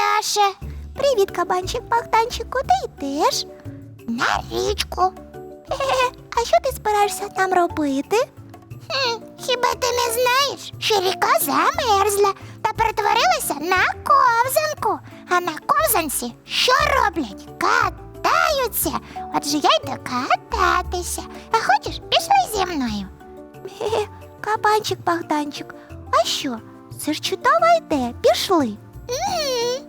Яша. Привіт, кабанчик Богданчик, куди йдеш? На річку. Хе-хе, а що ти збираєшся там робити? Хм, хіба ти не знаєш, що ріка замерзла та перетворилася на ковзанку. А на ковзанці що роблять? Катаються. Отже, я йду кататися. А хочеш, пішли зі мною? Хе-хе, Кабанчик Богданчик, а що? Це ж чудова ідея. Пішли. Ой,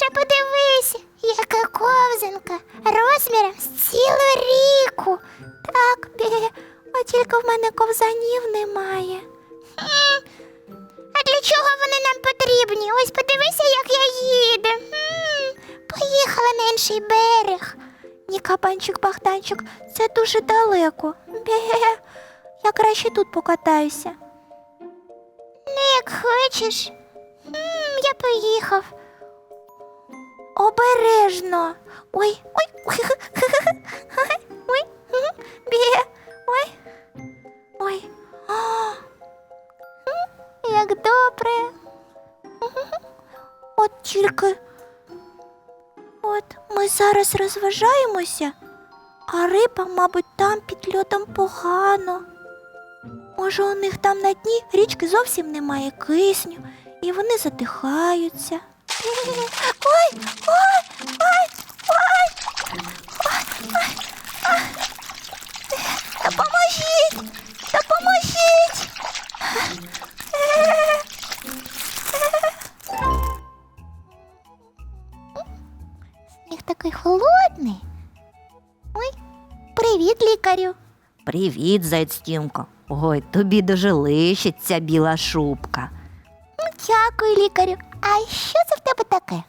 Яша, подивися, яка ковзанка розміром з цілу ріку. Так, а тільки в мене ковзанів немає. А для чого вони нам потрібні? Ось подивися, як я їду. Поїхала на інший берег. Ні, кабанчик Богданчик, це дуже далеко. Бе, я краще тут покатаюся. Ну, як хочеш. М, Я поїхав. Обережно. Ой, ой, ой, ой, бе, ой, ой. Як добре. От тільки. От ми зараз розважаємося, а риба, мабуть, там під льодом погано. Може, у них там на дні річки зовсім немає кисню, і вони задихаються. Ой, ой, ой, ой, ой, ой, ой. Допоможіть! Допоможіть! Сніг такий холодний. Ой, привіт, лікарю. Привіт, зайць Тімко. Ой, тобі дуже лишиться біла шубка. Дякую, лікарю. А що це в тебе таке?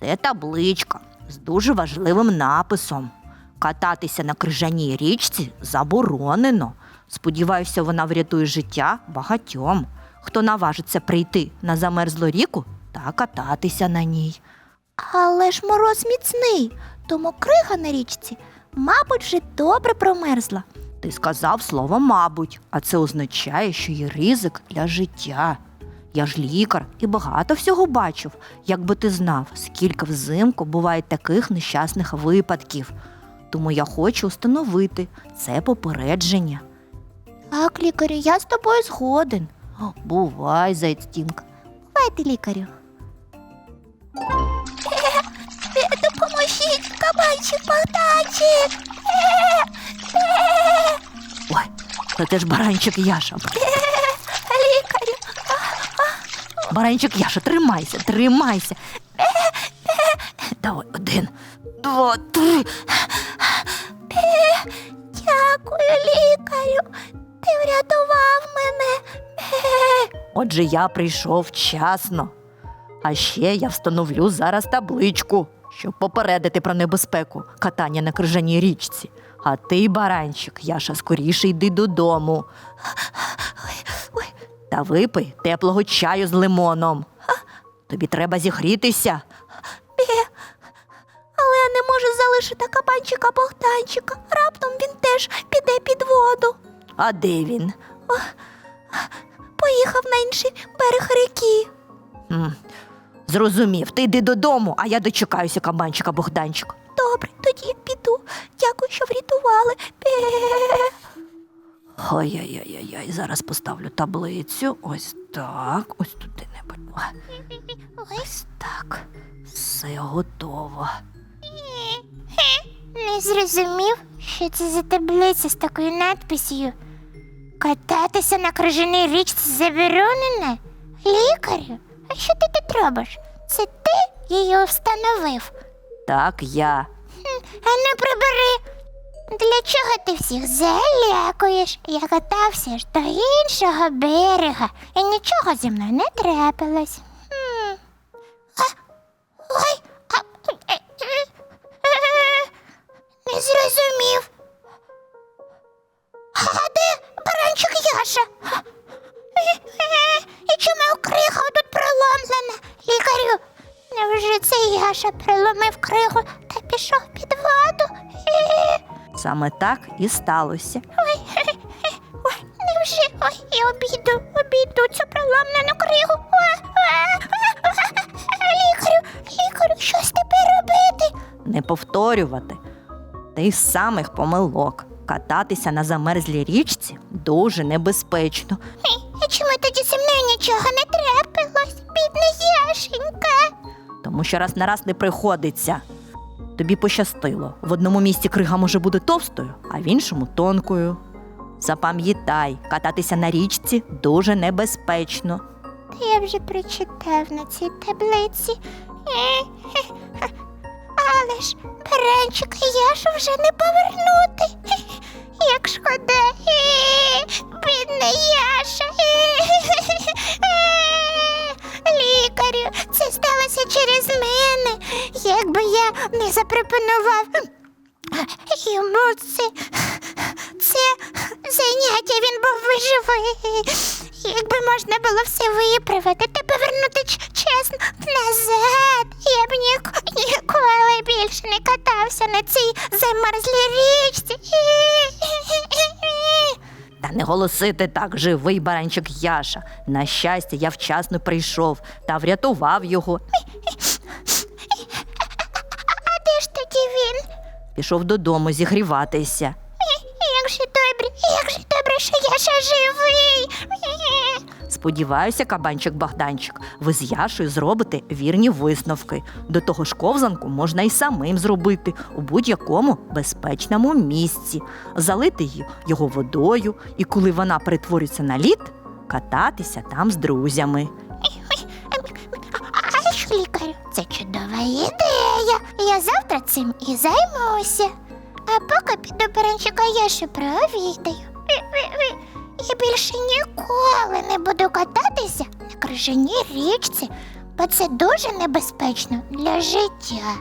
Це табличка з дуже важливим написом. Кататися на крижаній річці заборонено. Сподіваюся, вона врятує життя багатьом, хто наважиться прийти на замерзлу ріку та кататися на ній. Але ж мороз міцний, тому крига на річці, мабуть, вже добре промерзла. Ти сказав слово мабуть, а це означає, що є ризик для життя. Я ж лікар і багато всього бачив, якби ти знав, скільки взимку буває таких нещасних випадків. Тому я хочу встановити це попередження. Так, лікарю, я з тобою згоден. Бувай, зайцтінка. Бувайте, лікарю. Допоможіть, кабанчик, Богданчик. Ой, це ж баранчик Яша. Баранчик Яша, тримайся, тримайся. Давай, один, два, три. Дякую, лікарю. Ти врятував мене. Отже, я прийшов вчасно. А ще я встановлю зараз табличку, щоб попередити про небезпеку катання на крижаній річці. А ти, баранчик, Яша, скоріше йди додому. Та випий теплого чаю з лимоном. Тобі треба зігрітися. Бі, але я не можу залишити кабанчика Богданчика. Раптом він теж піде під воду. А де він? Поїхав на інший берег ріки. М, Зрозумів, ти йди додому, а я дочекаюся кабанчика Богданчик. Добре, тоді я піду. Дякую, що врятували. Бе. Ой-ой-ой, зараз поставлю таблицю. Ось так, ось туди не О, Ось так. Все готово. Не зрозумів, що це за таблиця з такою надписью. Кататися на крижаній річці заборонено? Лікарю, а що ти тут робиш? Це ти її встановив? Так, я. А не прибери. Для чого ти всіх залякуєш? Я катався ж до іншого берега, і нічого зі мною не трапилось. Хм. А, ой, а, е, е, е, не зрозумів. А де баранчик Яша? Е, е, І чому крига тут проломлена? Лікарю, невже це Яша проломив кригу та пішов під воду? Саме так і сталося. Ой, ой, ой, невже Ой, я обійду, обійду цю проламлену кригу. Лікарю, лікарю, щось тепер робити? Не повторювати тих самих помилок. Кататися на замерзлій річці дуже небезпечно. А чому тоді зі мною нічого не трапилось? Бідна Яшенька. тому що раз на раз не приходиться. Тобі пощастило. В одному місці крига може бути товстою, а в іншому тонкою. Запам'ятай, кататися на річці дуже небезпечно. Та я вже прочитав на цій таблиці. Але ж перенчик Але ж вже не повернути. Це, це заняття, він був би живий. Якби можна було все виправити та повернути чесно назад, я б ні- ніколи більше не катався на цій замерзлій річці. Та не голосити так живий баранчик Яша. На щастя, я вчасно прийшов та врятував його. А де ж тоді він? Пішов додому зігріватися. Як же добре, як же добре, що я ще живий. Сподіваюся, кабанчик Богданчик, ви з Яшою зробите вірні висновки. До того ж ковзанку можна і самим зробити у будь-якому безпечному місці, залити її його водою, і коли вона перетворюється на лід, кататися там з друзями. А що лікарю? Це чудова ідея. Я завтра цим і займуся. А поки піду баранчика Яші провідаю. Я більше ніколи не буду кататися на крижаній річці, бо це дуже небезпечно для життя.